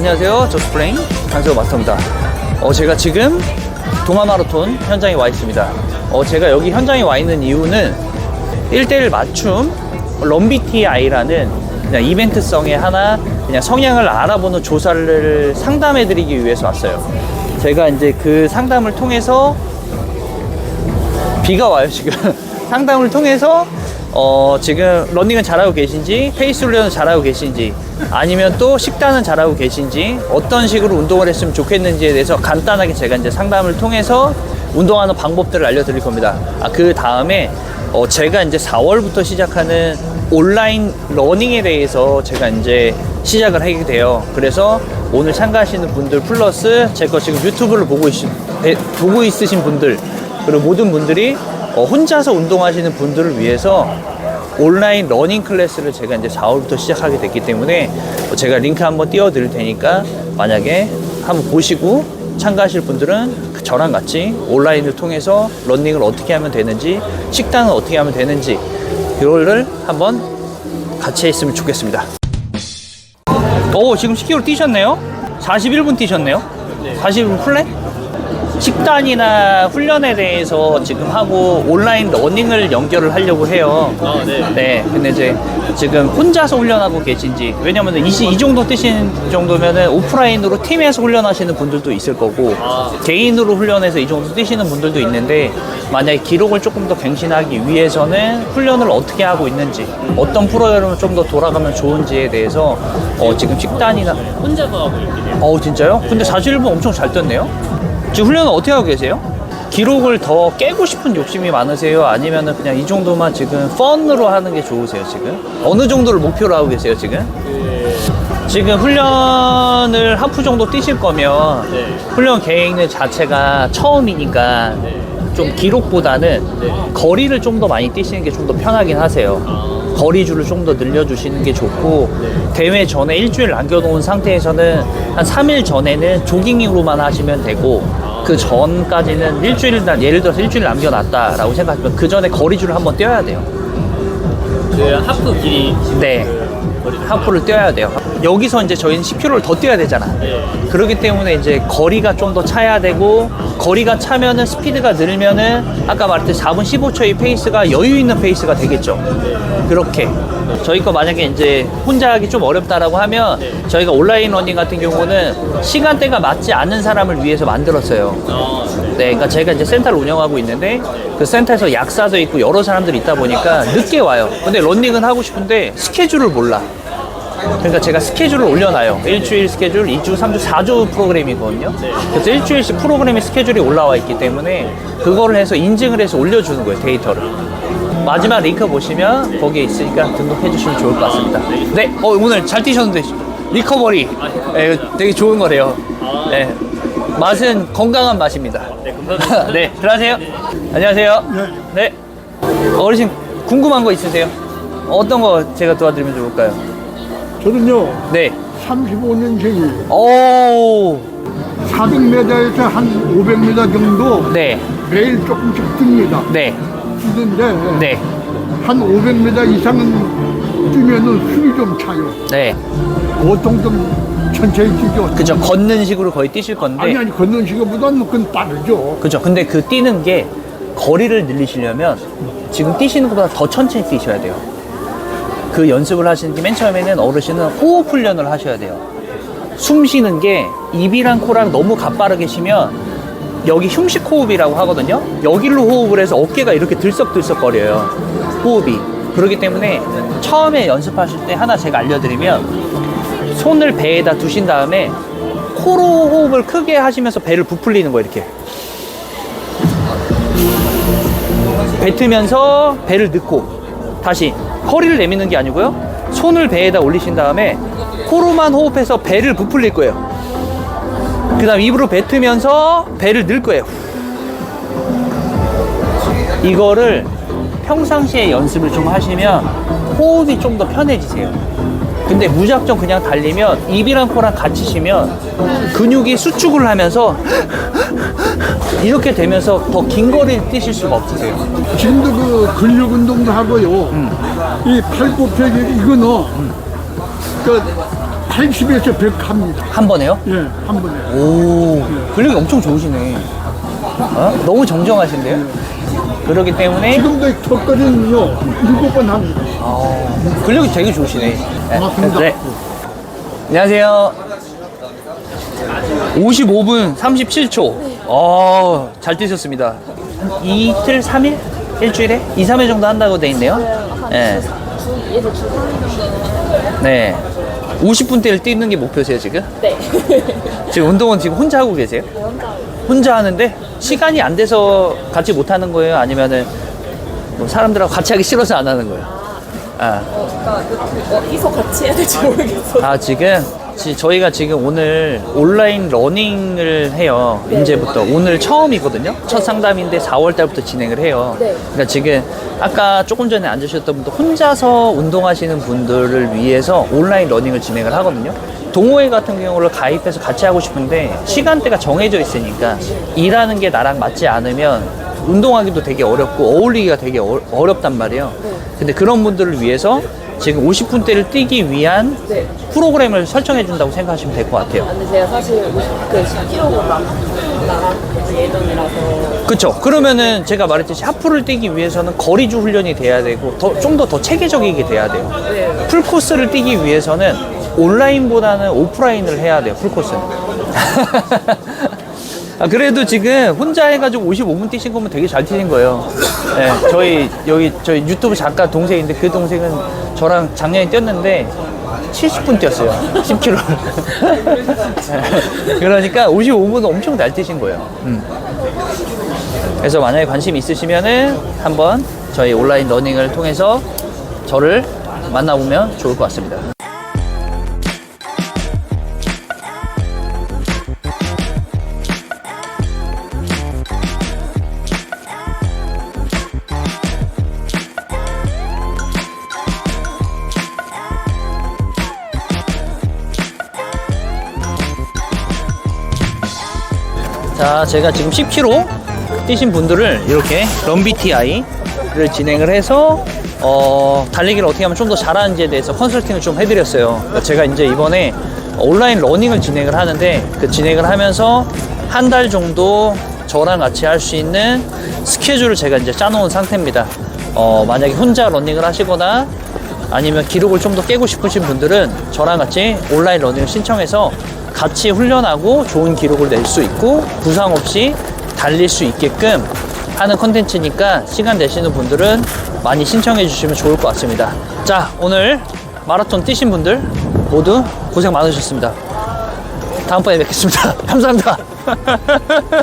안녕하세요. 저스프레인 강세호 마스터입니다. 어, 제가 지금 동아마라톤 현장에 와 있습니다. 어, 제가 여기 현장에 와 있는 이유는 1대1 맞춤 럼비티아이라는 그냥 이벤트성의 하나 그냥 성향을 알아보는 조사를 상담해 드리기 위해서 왔어요. 제가 이제 그 상담을 통해서 비가 와요 지금 상담을 통해서 어 지금 러닝은 잘하고 계신지 페이스 훈련은 잘하고 계신지 아니면 또 식단은 잘하고 계신지 어떤 식으로 운동을 했으면 좋겠는지에 대해서 간단하게 제가 이제 상담을 통해서 운동하는 방법들을 알려드릴 겁니다. 아 그 다음에 어 제가 이제 4월부터 시작하는 온라인 러닝에 대해서 제가 이제 시작을 하게 돼요. 그래서 오늘 참가하시는 분들 플러스 제 거 지금 유튜브를 보고, 있, 보고 있으신 분들 그리고 모든 분들이 어, 혼자서 운동하시는 분들을 위해서 온라인 러닝 클래스를 제가 이제 4월부터 시작하게 됐기 때문에 어, 제가 링크 한번 띄워드릴 테니까 만약에 한번 보시고 참가하실 분들은 그 저랑 같이 온라인을 통해서 러닝을 어떻게 하면 되는지 식단은 어떻게 하면 되는지 이거를 한번 같이 했으면 좋겠습니다. 오 지금 10km 뛰셨네요? 41분 뛰셨네요? 41분 플랫? 식단이나 훈련에 대해서 지금 하고 온라인 러닝을 연결을 하려고 해요. 아, 네. 네. 근데 이제 지금 혼자서 훈련하고 계신지 왜냐면 이, 시- 이 정도 뛰신 정도면은 오프라인으로 팀에서 훈련하시는 분들도 있을 거고 아. 개인으로 훈련해서 이 정도 뛰시는 분들도 있는데 만약에 기록을 조금 더 갱신하기 위해서는 훈련을 어떻게 하고 있는지 어떤 프로그램을 좀 더 돌아가면 좋은지에 대해서 어, 지금 식단이나 혼자서 하고 있긴 해요. 어 진짜요? 근데 41분 엄청 잘 떴네요? 지금 훈련은 어떻게 하고 계세요? 기록을 더 깨고 싶은 욕심이 많으세요? 아니면은 그냥 이 정도만 지금 펀으로 하는 게 좋으세요 지금? 어느 정도를 목표로 하고 계세요 지금? 그, 지금 훈련을 하프 정도 뛰실 거면 네. 훈련 계획 자체가 처음이니까 네. 좀 기록보다는 네. 거리를 좀 더 많이 뛰시는 게 좀 더 편하긴 하세요. 아, 거리줄을 좀더 늘려주시는 게 좋고 네. 대회 전에 일주일 남겨놓은 상태에서는 한 3일 전에는 조깅으로만 하시면 되고 그 전까지는 일주일 날 예를 들어서 일주일 남겨놨다라고 생각하면 그 전에 거리줄을 한번 뛰어야 돼요. 그 하프 길이 네. 그 거리 하프를 뛰어야 돼요. 여기서 이제 저희는 10km를 더 뛰어야 되잖아. 네. 그렇기 때문에 이제 거리가 좀 더 차야 되고 거리가 차면은 스피드가 늘면은 아까 말했듯이 4분 15초의 페이스가 여유 있는 페이스가 되겠죠. 그렇게 저희 거 만약에 이제 혼자 하기 좀 어렵다라고 하면 저희가 온라인 러닝 같은 경우는 시간대가 맞지 않는 사람을 위해서 만들었어요. 어, 네. 네, 그러니까 제가 이제 센터를 운영하고 있는데 그 센터에서 약사도 있고 여러 사람들이 있다 보니까 늦게 와요. 근데 런닝은 하고 싶은데 스케줄을 몰라. 그러니까 제가 스케줄을 올려놔요. 일주일 스케줄, 2주, 3주, 4주 프로그램이거든요. 그래서 일주일씩 프로그램의 스케줄이 올라와 있기 때문에 그거를 해서 인증을 해서 올려주는 거예요, 데이터를. 마지막 링크 보시면 거기에 있으니까 등록해 주시면 좋을 것 같습니다. 네, 어, 오늘 잘 뛰셨는데 리커버리 네, 되게 좋은 거래요. 네, 맛은 건강한 맛입니다. 네, 감사합니다. 네, 들어가세요. 안녕하세요. 네. 어르신 궁금한 거 있으세요? 어떤 거 제가 도와드리면 좋을까요? 저는요, 네. 35년생이에요. 오. 400m에서 한 500m 정도 네. 매일 조금씩 뜁니다. 네. 뛰는데 네. 한 500m 이상은 뛰면은 숨이 좀 차요. 네. 보통 좀 천천히 뛰죠. 그죠. 걷는 식으로 거의 뛰실 건데. 아니 아니 걷는 시간보다는 그건 빠르죠. 그죠. 근데 그 뛰는 게 거리를 늘리시려면 지금 뛰시는 것보다 더 천천히 뛰셔야 돼요. 그 연습을 하시는 게 맨 처음에는 어르신은 호흡 훈련을 하셔야 돼요. 숨 쉬는 게 입이랑 코랑 너무 가빠르게 쉬면 여기 흉식 호흡이라고 하거든요. 여기로 호흡을 해서 어깨가 이렇게 들썩들썩 거려요. 호흡이. 그렇기 때문에 처음에 연습하실 때 하나 제가 알려드리면 손을 배에다 두신 다음에 코로 호흡을 크게 하시면서 배를 부풀리는 거예요, 이렇게. 뱉으면서 배를 넣고 다시 허리를 내미는 게 아니고요. 손을 배에다 올리신 다음에 코로만 호흡해서 배를 부풀릴 거예요. 그 다음 입으로 뱉으면서 배를 넣을 거예요. 이거를 평상시에 연습을 좀 하시면 호흡이 좀 더 편해지세요. 근데 무작정 그냥 달리면 입이랑 코랑 같이 쉬면 근육이 수축을 하면서 이렇게 되면서 더 긴 거리를 뛰실 수가 없으세요. 지금도 그 근력 운동도 하고요. 이 팔굽혀펴기 이거는 그 80에서 100 합니다. 한 번에요? 예, 한 번에. 오, 근력이 엄청 좋으시네. 어? 너무 정정하신데요? 그러기 때문에 지금도 턱걸이는요, 일곱 번 합니다. 아, 근력이 되게 좋으시네. 네. 고맙습니다. 네. 안녕하세요. 55분 37초. 어, 잘 뛰셨습니다. 이틀, 3일? 일주일에? 2, 3일 정도 한다고 돼 있네요. 네. 얘도 주 3일 정도. 네. 50분대를 뛰는 게 목표세요, 지금? 네. 지금 운동은 지금 혼자 하고 계세요? 혼자. 혼자 하는데 시간이 안 돼서 같이 못 하는 거예요? 아니면은 뭐 사람들하고 같이 하기 싫어서 안 하는 거예요? 아, 어, 그러니까 어디서 같이 해야 될지 모르겠어요. 아 지금 지- 저희가 지금 오늘 온라인 러닝을 해요. 네. 이제부터 오늘 처음이거든요. 첫 상담인데 4월 달부터 진행을 해요. 네. 그러니까 지금 아까 조금 전에 앉으셨던 분도 혼자서 운동하시는 분들을 위해서 온라인 러닝을 진행을 하거든요. 동호회 같은 경우를 가입해서 같이 하고 싶은데 시간대가 정해져 있으니까 일하는 게 나랑 맞지 않으면 운동하기도 되게 어렵고 어울리기가 되게 어, 어렵단 말이에요. 근데 그런 분들을 위해서 지금 50분대를 뛰기 위한 네. 프로그램을 설정해 준다고 생각하시면 될 것 같아요. 근데 제가 사실 그 10kg 나랑 나갈 예정이라서 그쵸. 그러면은 제가 말했듯이 하프를 뛰기 위해서는 거리주 훈련이 돼야 되고 좀 더 더 체계적이게 돼야 돼요. 네. 풀코스를 뛰기 위해서는 온라인보다는 오프라인을 해야 돼요. 풀코스는. 아, 그래도 지금 혼자 해가지고 55분 뛰신 거면 되게 잘 뛰신 거예요. 네, 저희 여기 저희 유튜브 작가 동생인데 그 동생은 저랑 작년에 뛰었는데 70분 뛰었어요. 10km. 그러니까 55분은 엄청 잘 뛰신 거예요. 음. 그래서 만약에 관심 있으시면은 한번 저희 온라인 러닝을 통해서 저를 만나보면 좋을 것 같습니다. 자, 제가 지금 10km 뛰신 분들을 이렇게 럼비티아이를 진행을 해서 어, 달리기를 어떻게 하면 좀 더 잘하는지에 대해서 컨설팅을 좀 해드렸어요. 그러니까 제가 이제 이번에 온라인 러닝을 진행을 하는데 그 진행을 하면서 한 달 정도 저랑 같이 할 수 있는 스케줄을 제가 이제 짜놓은 상태입니다. 어, 만약에 혼자 러닝을 하시거나 아니면 기록을 좀 더 깨고 싶으신 분들은 저랑 같이 온라인 러닝을 신청해서 같이 훈련하고 좋은 기록을 낼 수 있고 부상 없이 달릴 수 있게끔 하는 컨텐츠니까 시간 되시는 분들은 많이 신청해 주시면 좋을 것 같습니다. 자, 오늘 마라톤 뛰신 분들 모두 고생 많으셨습니다. 다음번에 뵙겠습니다. 감사합니다.